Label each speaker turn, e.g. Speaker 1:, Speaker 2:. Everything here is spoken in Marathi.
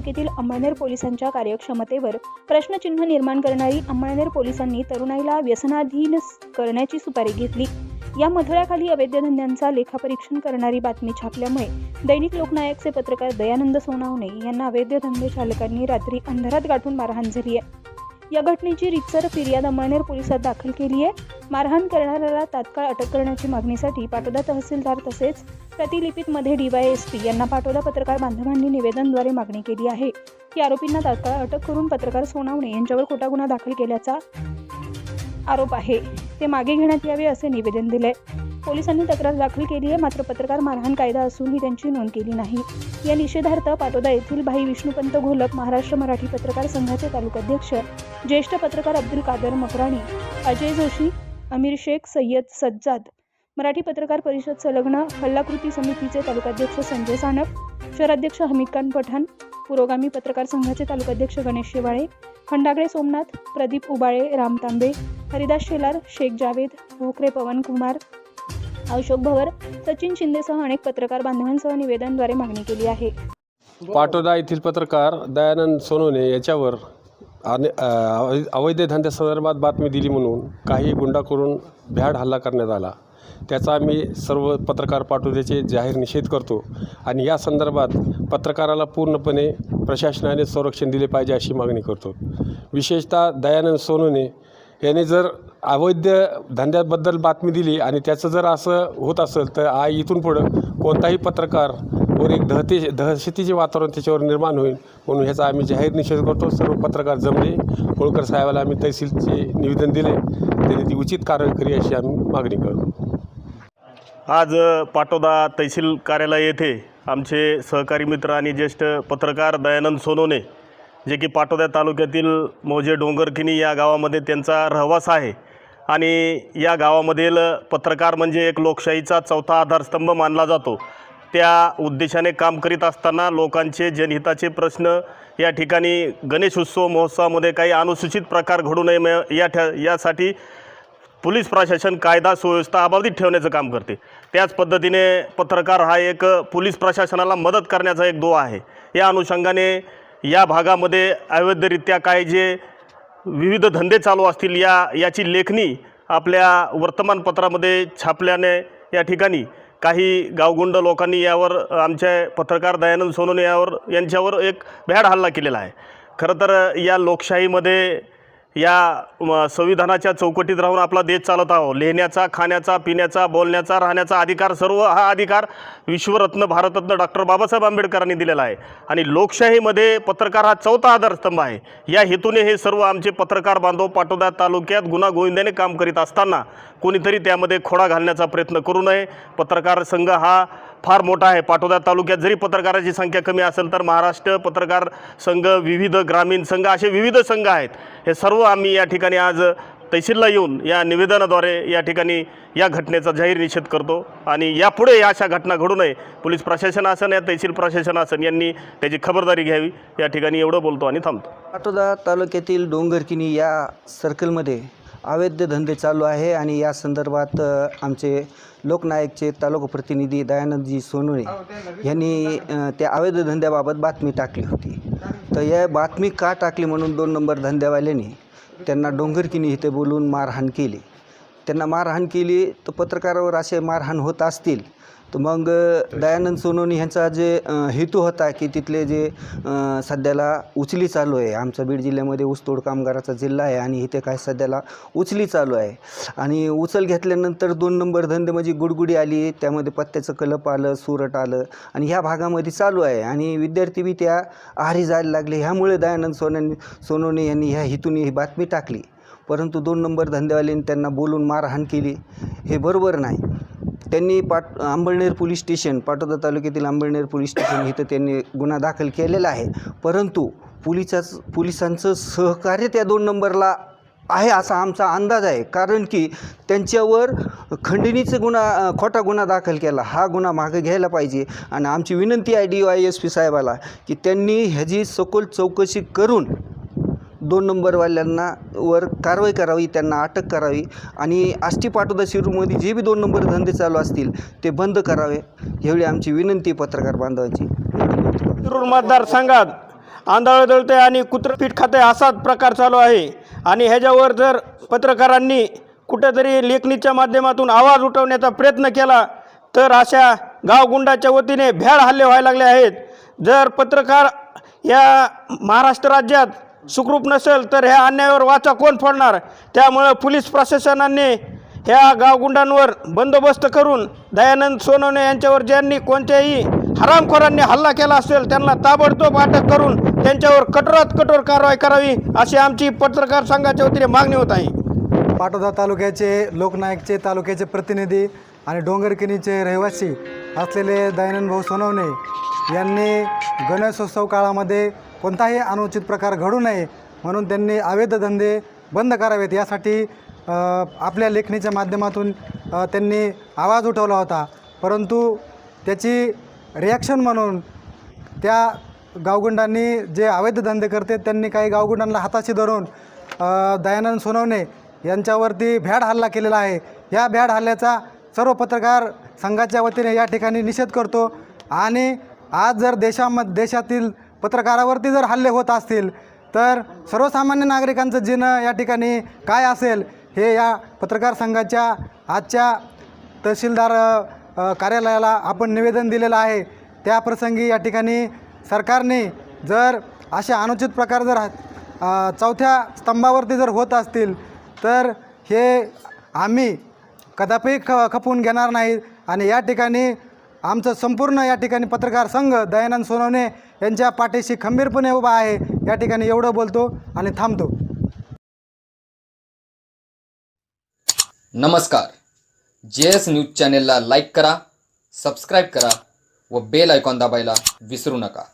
Speaker 1: तालुक्यातील अंमळनेर पोलिसांच्या कार्यक्षमतेवर प्रश्नचिन्ह निर्माण करणारी अंमळनेर पोलिसांनी तरुणाईला व्यसनाधीन करण्याची सुपारी घेतली. या मथळ्याखाली अवैध धंद्यांचा लेखापरीक्षण करणारी बातमी छापल्यामुळे दैनिक लोकनायकचे पत्रकार दयानंद सोनावणे यांना अवैध धंदे चालकांनी रात्री अंधारात गाठून मारहाण झाली आहे या घटनेची रितसर फिर्याद अंमळनेर पोलिसात दाखल केली आहे मारहाण करणाऱ्याला तात्काळ अटक करण्याची मागणीसाठी पाटोदा तहसीलदार तसेच प्रतिलिपीतमध्ये डीवायएसपी यांना पाटोदा पत्रकार बांधवांनी निवेदनद्वारे मागणी केली आहे. की आरोपींना तात्काळ अटक करून पत्रकार सोनावणे यांच्यावर खोटा गुन्हा दाखल केल्याचा आरोप आहे. ते मागे घेण्यात यावे असे निवेदन दिले. पोलिसांनी तक्रार दाखल केली आहे मात्र पत्रकार मारहाण कायदा असूनही त्यांची नोंद केली नाही. या निषेधार्थ पाटोदा येथील भाई विष्णुपंत घोलप महाराष्ट्र मराठी पत्रकार संघाचे तालुकाध्यक्ष ज्येष्ठ पत्रकार अब्दुल कादर मकराणी अजय जोशी अमीर शेख सय्यद सज्जाद. मराठी पत्रकार परिषद संलग्न हल्लाकृती समितीचे तालुकाध्यक्ष संजय सानप शहराध्यक्ष हमीदखान पठाण पुरोगामी पत्रकार संघाचे तालुकाध्यक्ष गणेश शेवाळे खंडागळे सोमनाथ प्रदीप उबाळे राम तांबे हरिदास शेलार शेख जावेद भोकरे पवन कुमार अशोक भवर सचिन शिंदेसह अनेक पत्रकार बांधवांसह निवेदनद्वारे मागणी केली आहे.
Speaker 2: पाटोदा येथील पत्रकार दयानंद सोनोने याच्यावर आणि अवै- अवैध धंद्यासंदर्भात बातमी दिली म्हणून काही गुंडा करून भ्याड हल्ला करण्यात आला. त्याचा आम्ही सर्व पत्रकार पाठवल्याचे जाहीर निषेध करतो आणि या संदर्भात पत्रकाराला पूर्णपणे प्रशासनाने संरक्षण दिले पाहिजे अशी मागणी करतो. विशेषतः दयानंद सोनूने याने जर अवैध धंद्याबद्दल बातमी दिली आणि त्याचं जर असं होत असेल तर आ इथून पुढं कोणताही पत्रकार वर एक दहते दहशतीचे वातावरण त्याच्यावर निर्माण होईल. म्हणून ह्याचा आम्ही जाहीर निषेध करतो. सर्व पत्रकार जमले. होळकर साहेबाला आम्ही तहसीलचे निवेदन दिले. त्यांनी ती उचित कारवाई करी अशी आम्ही मागणी करतो.
Speaker 3: आज पाटोदा तहसील कार्यालय येथे आमचे सहकारी मित्र आणि ज्येष्ठ पत्रकार दयानंद सोनोने जे की पाटोदा तालुक्यातील मौजे डोंगरकिनी या गावामध्ये त्यांचा रहवास आहे. आणि या गावामधील पत्रकार म्हणजे एक लोकशाहीचा चौथा आधारस्तंभ मानला जातो. त्या उद्देशाने काम करीत असताना लोकांचे जनहिताचे प्रश्न या ठिकाणी गणेश उत्सव महोत्सवामध्ये काही अनुसूचित प्रकार घडू नये म- या ठ्या यासाठी पोलीस प्रशासन कायदा सुव्यवस्था अबाधित ठेवण्याचं काम करते. त्याच पद्धतीने पत्रकार हा एक पोलीस प्रशासनाला मदत करण्याचा एक दो आहे. या अनुषंगाने या भागामध्ये अवैधरित्या काय जे विविध धंदे चालू असतील या याची लेखणी आपल्या वर्तमानपत्रामध्ये छापल्याने या ठिकाणी काही गावगुंड लोकांनी यावर आमचे पत्रकार दयानंद सोनवणे यावर यांच्यावर एक भ्याड हल्ला केलेला आहे. खरं तर या लोकशाहीमध्ये या संविधानाच्या चौकटीत राहून आपला देश चालत आहो. लिहिण्याचा खाण्याचा पिण्याचा बोलण्याचा राहण्याचा अधिकार सर्व हा अधिकार विश्वरत्न भारतरत्न डॉक्टर बाबासाहेब आंबेडकरांनी दिलेला आहे. आणि लोकशाहीमध्ये पत्रकार हा चौथा आधारस्तंभ आहे. या हेतूने हे सर्व आमचे पत्रकार बांधव पाटोदा तालुक्यात गुन्हा गोविंदाने काम करीत असताना कोणीतरी त्यामध्ये खोडा घालण्याचा प्रयत्न करू नये. पत्रकार संघ हा फार मोठा आहे. पाटोदा तालुक्यात जरी पत्रकाराची संख्या कमी असेल तर महाराष्ट्र पत्रकार संघ विविध ग्रामीण संघ असे विविध संघ आहेत. हे सर्व आम्ही या ठिकाणी आज तहसीलला येऊन या निवेदनाद्वारे या ठिकाणी या घटनेचा जाहीर निषेध करतो. आणि यापुढे या अशा घटना घडू नये. पोलीस प्रशासन असन या तहसील प्रशासन असन यांनी त्याची खबरदारी घ्यावी. या ठिकाणी एवढं बोलतो आणि थांबतो.
Speaker 4: पाटोदा तालुक्यातील डोंगरकिनी या सर्कलमध्ये अवैध धंदे चालू आहे आणि या संदर्भात आमचे लोकनायकचे तालुका प्रतिनिधी दयानंदजी सोनवणे यांनी त्या अवैध धंद्याबाबत बातमी टाकली होती. तर या बातमी का टाकली म्हणून दोन नंबर धंद्यावाल्याने त्यांना डोंगरकिनी इथे बोलून मारहाण केली. त्यांना मारहाण केली तर पत्रकारावर असे मारहाण होत असतील तर मग दयानंद सोनवणे ह्यांचा जे हेतू होता की तिथले जे सध्याला उचली चालू आहे. आमचा बीड जिल्ह्यामध्ये ऊसतोड कामगाराचा जिल्हा आहे आणि इथे काय सध्याला उचली चालू आहे. आणि उचल घेतल्यानंतर दोन नंबर धंदे म्हणजे गुडगुडी आली त्यामध्ये पत्त्याचं कलप आलं सुरट आलं आणि ह्या भागामध्ये चालू आहे. आणि विद्यार्थी बी त्या आहारी जायला लागले. ह्यामुळे दयानंद सोनवणे सोनवणे यांनी ह्या हेतूने ही बातमी टाकली. परंतु दोन नंबर धंदेवाल्यांनी त्यांना बोलून मारहाण केली. हे बरोबर नाही. त्यांनी पाट अंबळनेर पोलीस स्टेशन पाटोदा तालुक्यातील अंबळनेर पोलीस स्टेशन इथं त्यांनी गुन्हा दाखल केलेला आहे. परंतु पोलिसाच पोलिसांचं सहकार्य त्या दोन नंबरला आहे असा आमचा अंदाज आहे. कारण की त्यांच्यावर खंडणीचा गुन्हा खोटा गुन्हा दाखल केला. हा गुन्हा मागे घ्यायला पाहिजे. आणि आमची विनंती आहे डी वाय एस पी साहेबाला की त्यांनी ह्याची सखोल चौकशी करून दोन नंबरवाल्यांना वर कारवाई करावी त्यांना अटक करावी आणि आष्टी पाटोदा शिरूरमध्ये जे बी दोन नंबर धंदे चालू असतील ते बंद करावे एवढी आमची विनंती पत्रकार बांधवांची.
Speaker 3: शिरूर मतदारसंघात
Speaker 5: आंधळ दळते आणि कुत्रपीठ खाते असाच प्रकार चालू आहे. आणि ह्याच्यावर जर पत्रकारांनी कुठेतरी लेखणीच्या माध्यमातून आवाज उठवण्याचा प्रयत्न केला तर अशा गावगुंडाच्या वतीने भ्याड हल्ले व्हायला लागले आहेत. जर पत्रकार या महाराष्ट्र राज्यात सुखरूप नसेल तर ह्या अन्यायावर वाचा कोण फोडणार? त्यामुळं पोलीस प्रशासनाने ह्या गावगुंडांवर बंदोबस्त करून दयानंद सोनवणे यांच्यावर ज्यांनी कोणत्याही हरामखोरांनी हल्ला केला असेल त्यांना ताबडतोब अटक करून त्यांच्यावर कठोरात कठोर कारवाई करावी अशी आमची पत्रकार संघाच्या वतीने मागणी होत आहे.
Speaker 6: पाटोदा तालुक्याचे लोकनायकचे तालुक्याचे प्रतिनिधी आणि डोंगरकिनीचे रहिवासी असलेले दयानंद भाऊ सोनवणे यांनी गणेशोत्सव काळामध्ये कोणताही अनुचित प्रकार घडू नये म्हणून त्यांनी अवैध धंदे बंद करावेत. यासाठी आपल्या लेखणीच्या माध्यमातून त्यांनी आवाज उठवला होता. परंतु त्याची रिॲक्शन म्हणून त्या गावगुंडांनी जे अवैध धंदे करते त्यांनी काही गावगुंडांना हाताशी धरून दयानंद सोनवणे यांच्यावरती भ्याड हल्ला केलेला आहे. या भ्याड हल्ल्याचा सर्व पत्रकार संघाच्या वतीने या ठिकाणी निषेध करतो. आणि आज जर देशाम देशातील पत्रकारावरती जर हल्ले होत असतील तर सर्वसामान्य नागरिकांचं जीणं या ठिकाणी काय असेल हे या पत्रकार संघाच्या आजच्या तहसीलदार कार्यालयाला आपण निवेदन दिलेलं आहे. त्या प्रसंगी या ठिकाणी सरकारने जर असे अनुचित प्रकार जर चौथ्या स्तंभावरती जर होत असतील तर हे आम्ही कदापि ख खपवून घेणार नाही. आणि या ठिकाणी आमचं संपूर्ण या ठिकाणी पत्रकार संघ दयानंद सोनवणे यांच्या पाठीशी खंबीरपणे उभा आहे. या ठिकाणी एवढं बोलतो आणि थांबतो.
Speaker 7: नमस्कार. जे एस न्यूज चॅनेलला लाईक करा सबस्क्राईब करा व बेल आयकॉन दाबायला विसरू नका.